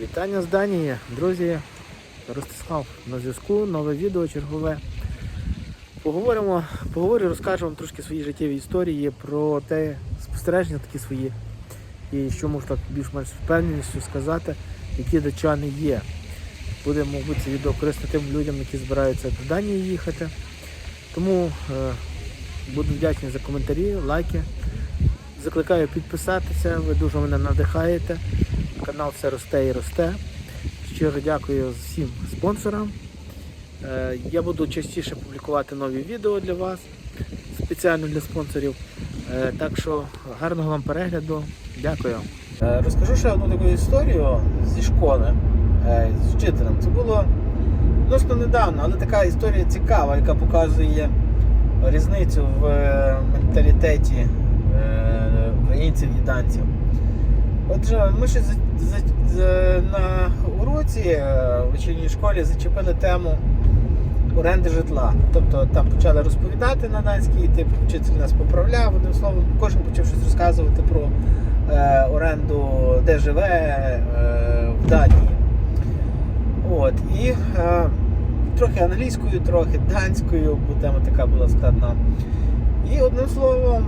Вітання з Данії, друзі. Ростислав на зв'язку, нове відео чергове. Поговоримо, поговорю, розкажу вам трошки свої життєві історії про те, спостереження такі свої. І що можу так більш-менш впевненістю сказати, які датчани є. Буде, мабуть, це відео корисне тим людям, які збираються до Данії їхати. Тому е, буду вдячний за коментарі, лайки. Закликаю підписатися, ви дуже мене надихаєте. Канал все росте і росте. Щиро дякую всім спонсорам. Е, Я буду частіше публікувати нові відео для вас, спеціально для спонсорів. Е, Так що гарного вам перегляду. Дякую. Е, Розкажу ще одну таку історію зі школи з вчителем. Це було відносно недавно, але така історія цікава, яка показує різницю в менталітеті українців і данців. Отже, ми ще за, за, за, на уроці е, в вечірній школі зачепили тему оренди житла. Тобто там почали розповідати на данській, типу вчитель нас поправляв, одним словом, кожен почав щось розказувати про е, оренду, де живе е, в Данії. От, і е, трохи англійською, трохи данською, бо тема така була складна. І одним словом,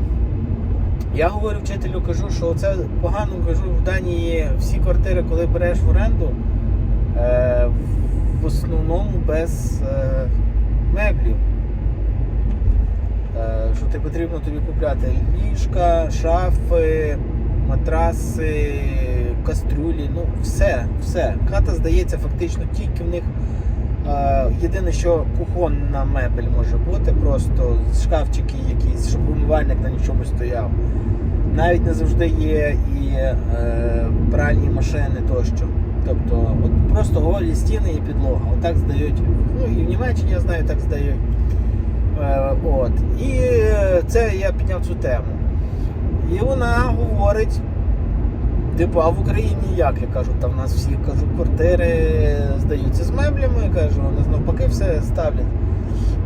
я говорю вчителю, кажу, що це погано кажу в Данії всі квартири, коли береш в оренду, е, в основному без е, меблів. Е, що ти потрібно тобі купляти ліжка, шафи, матраси, кастрюлі, ну все, все. Хата здається фактично тільки в них. Е, Єдине, що кухонна мебель може бути, просто шкафчики якісь, щоб умивальник на нічому стояв. Навіть не завжди є і е, пральні машини тощо. Тобто от просто голі стіни і підлога. Отак здають. Ну і в Німеччині я знаю, так здають. Е, от. І е, це я підняв цю тему. І вона говорить. Типу, а в Україні як? Я кажу, там в нас всі кажу, квартири здаються з меблями, кажу, вони навпаки все ставлять.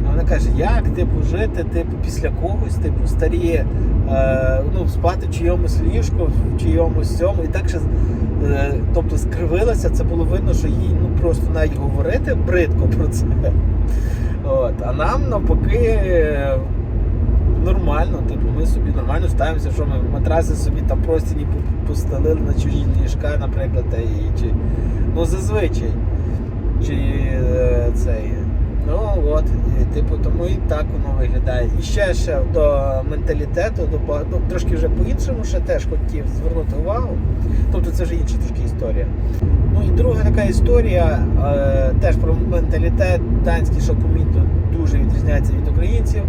А вона каже, як типу жити, типу, після когось, типу, старі, е, ну, спати в чийомусь ліжку, в чийомусь цьому. І так ще е, тобто скривилася, це було видно, що їй ну, просто навіть говорити бридко про це. От. А нам навпаки нормально, типу, ми собі нормально ставимося, що ми матраси собі там простіні постелили на чужі ліжка, наприклад, та і, чи, ну зазвичай. Чи е, цей. Ну от, і, типу, тому і так воно виглядає. І ще ще до менталітету, до ну, трошки вже по-іншому ще теж хотів звернути увагу. Тобто це вже інша трошки історія. Ну і друга така історія, е, теж про менталітет данський, що помітно дуже відрізняється від українців.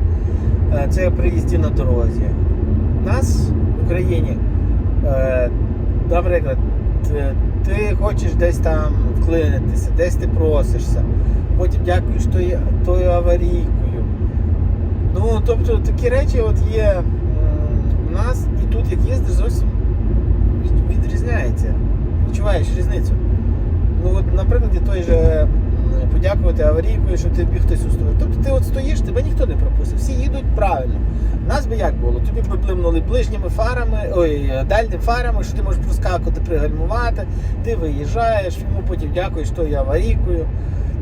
Е, це приїзді на дорозі. Нас в Україні, е, наприклад, ти, хочеш десь там вклинитися, десь ти просишся, потім дякуєш тою, тою аварійкою. Ну, тобто такі речі от є у нас, і тут як їздиш, зовсім від- відрізняється. Відчуваєш різницю. Ну, от, наприклад, той же м, подякувати аварійкою, що тобі хтось устроїв. Тобто ти от стоїш, тебе ніхто не пропустив. Всі їдуть правильно. У нас би як було? Тобі б блимнули ближніми фарами, ой, дальніми фарами, що ти можеш проскакувати, пригальмувати, ти виїжджаєш, йому потім дякуєш тою аварійкою.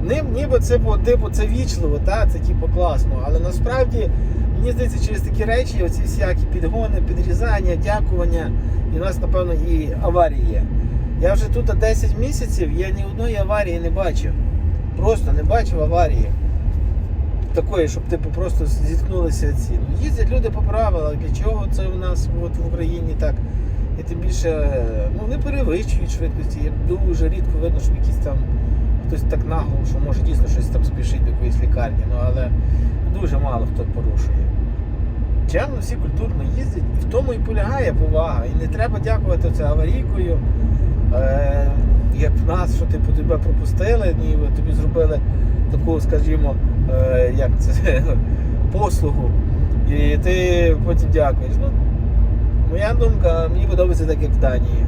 Ним ніби це було, типу, це вічливо, та, це типу класно. Але насправді, мені здається, через такі речі, оці всякі підгони, підрізання, дякування, і у нас, напевно, і аварії є. Я вже тут 10 місяців, я ні одної аварії не бачив. Бачив аварії. Такої, щоб типу просто зіткнулися ці. Ну, їздять люди по правилах, для чого це у нас от, в Україні так. І тим більше ну, не перевищують швидкості. Є Дуже рідко видно, що якийсь там хтось так нагло, що може дійсно щось там спішить до якоїсь лікарні, ну але дуже мало хто порушує. Чемно всі культурно їздять, і в тому і полягає повага. І не треба дякувати це аварійкою. Е, як в нас, що типу тебе пропустили, ніби тобі зробили таку, скажімо, е, як це, послугу. І ти потім дякуєш. Ну, моя думка, мені подобається так, як в Данії.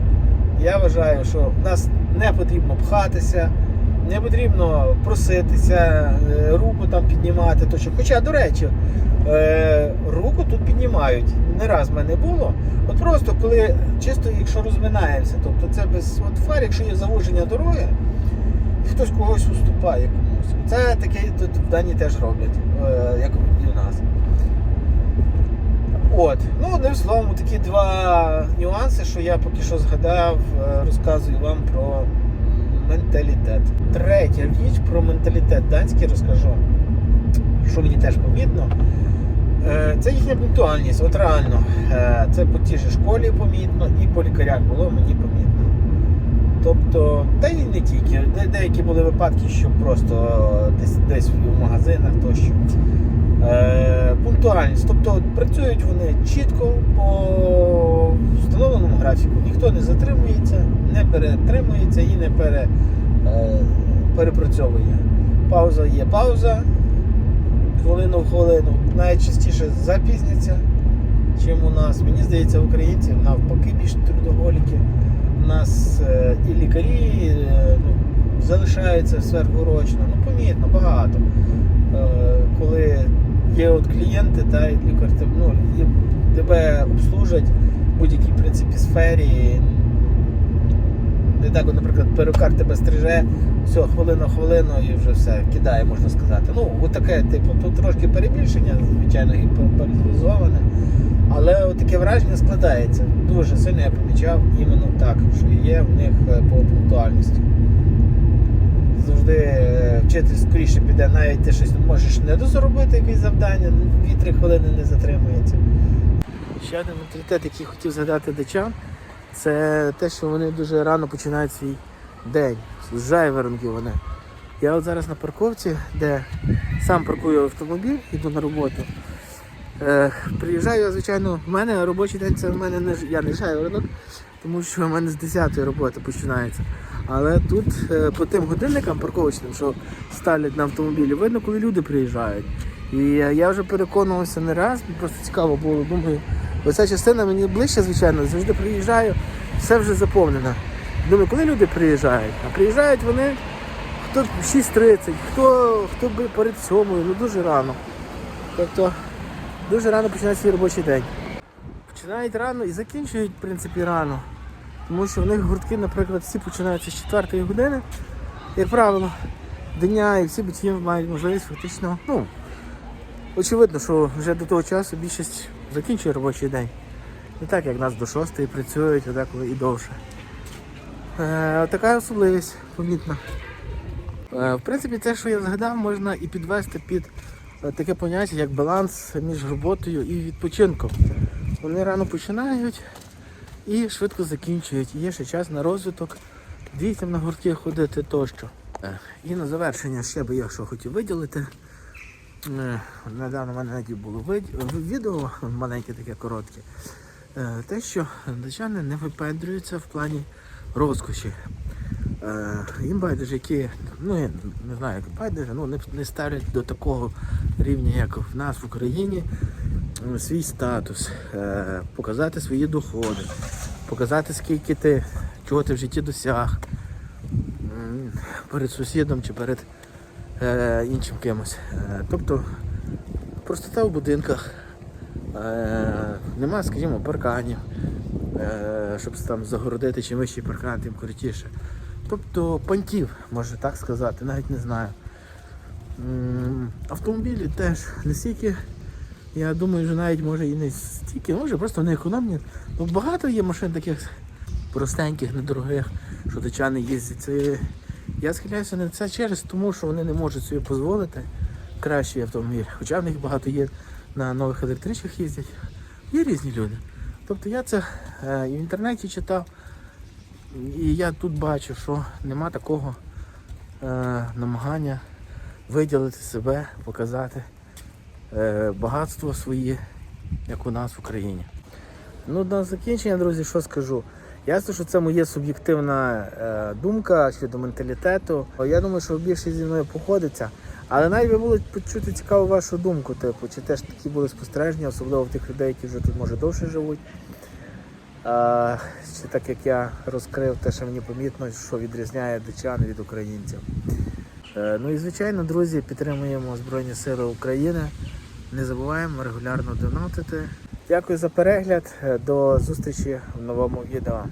Я вважаю, що в нас не потрібно пхатися, Не потрібно проситися, е, руку там піднімати. То що. Хоча, до речі, е, руку тут піднімають. Не раз в мене було. От просто коли чисто, якщо розминаємося, тобто це без от фар, якщо є завуження дороги, і хтось когось уступає комусь. Це таке тут в Данії теж роблять, е, як і у нас. От, ну одним словом, такі два нюанси, що я поки що згадав, е, розказую вам про менталітет. Третя річ про менталітет данський розкажу, що мені теж помітно. Е, Це їхня пунктуальність, от реально. Е, Це по тій же школі помітно і по лікарях було мені помітно. Тобто, та й не тільки. Де- Деякі були випадки, що просто десь десь в магазинах тощо. Е, пунктуальність. Тобто працюють вони чітко по встановленому графіку. Ніхто не затримується, не перетримується і не пере, перепрацьовує. Пауза є пауза. Хвилину в хвилину. Найчастіше запізняться, чим у нас. Мені здається, українців навпаки більш трудоголіки. У нас е, і лікарі е, ну, залишаються сверхурочно. Ну, помітно, багато. Е, коли є от клієнти, та і лікар ну, і тебе обслужать в будь-якій принципі сфері. Не так, наприклад, перукар тебе стриже, все, хвилина хвилину і вже все, кидає, можна сказати. Ну, от таке, типу, тут трошки перебільшення, звичайно, гіперболізоване. Але таке враження складається. Дуже сильно я помічав іменно так, що є в них е, по пунктуальності завжди е, вчитель скоріше піде, навіть ти щось можеш не дозаробити якесь завдання, 2-3 хвилини не затримується. Ще один менталітет, який хотів згадати дичан, це те, що вони дуже рано починають свій день. З жайвероньки вони. Я от зараз на парковці, де сам паркую автомобіль, йду на роботу. Е, приїжджаю, звичайно, в мене робочий день це в мене не я не жайворонок, тому що в мене з 10-ї роботи починається. Але тут е, по тим годинникам парковочним, що ставлять на автомобілі, видно, коли люди приїжджають. І е, я вже переконувався не раз, просто цікаво було. Думаю, оця частина мені ближче, звичайно, завжди приїжджаю, все вже заповнено. Думаю, коли люди приїжджають? А приїжджають вони хто в 6.30, хто, хто перед сьомою, ну дуже рано. Тобто дуже рано починається свій робочий день. Починають рано і закінчують, в принципі, рано. Тому що в них гуртки, наприклад, всі починаються з 4 години, як правило, дня, і всі батьки мають можливість фактично, ну, очевидно, що вже до того часу більшість закінчує робочий день. Не так, як нас до 6 працюють, а деколи і довше. Е, така особливість помітна. Е, в принципі, те, що я згадав, можна і підвести під е, таке поняття, як баланс між роботою і відпочинком. Вони рано починають і швидко закінчують. І Є ще час на розвиток, дітям на гуртки ходити тощо. Е, І на завершення ще би я що хотів виділити. Е, Недавно в мене навіть було відео, маленьке таке коротке. Е, Те, що датчани не випендрюються в плані розкоші. Е, Їм байдуже, які, ну я не знаю, як байдуже, ну не, не ставлять до такого рівня, як в нас в Україні, свій статус, показати свої доходи, показати скільки ти, чого ти в житті досяг перед сусідом чи перед е, іншим кимось. Е, тобто простота в будинках, е, нема, скажімо, парканів, е, щоб там загородити, чим вищий паркан, тим крутіше. Тобто понтів, можна так сказати, навіть не знаю. Автомобілі теж не стільки, я думаю, що навіть може і не стільки, може просто не економні. Багато є машин таких простеньких, недорогих, що датчани їздять. Я схиляюся на це через тому, що вони не можуть собі дозволити кращий автомобіль. Хоча в них багато є на нових електричних їздять. Є різні люди. Тобто я це е, і в інтернеті читав. І я тут бачу, що нема такого е, намагання виділити себе, показати е, багатство своє, як у нас в Україні. Ну, на закінчення, друзі, що скажу. Ясно, що це моя суб'єктивна е, думка щодо менталітету. Я думаю, що більшість зі мною походиться. Але навіть було почути цікаву вашу думку, типу, чи теж такі були спостереження, особливо в тих людей, які вже тут може довше живуть. А, ще так як я розкрив те, що мені помітно, що відрізняє дичан від українців. Е, Ну і звичайно, друзі, підтримуємо Збройні Сили України. Не забуваємо регулярно донатити. Дякую за перегляд. Е, До зустрічі в новому відео.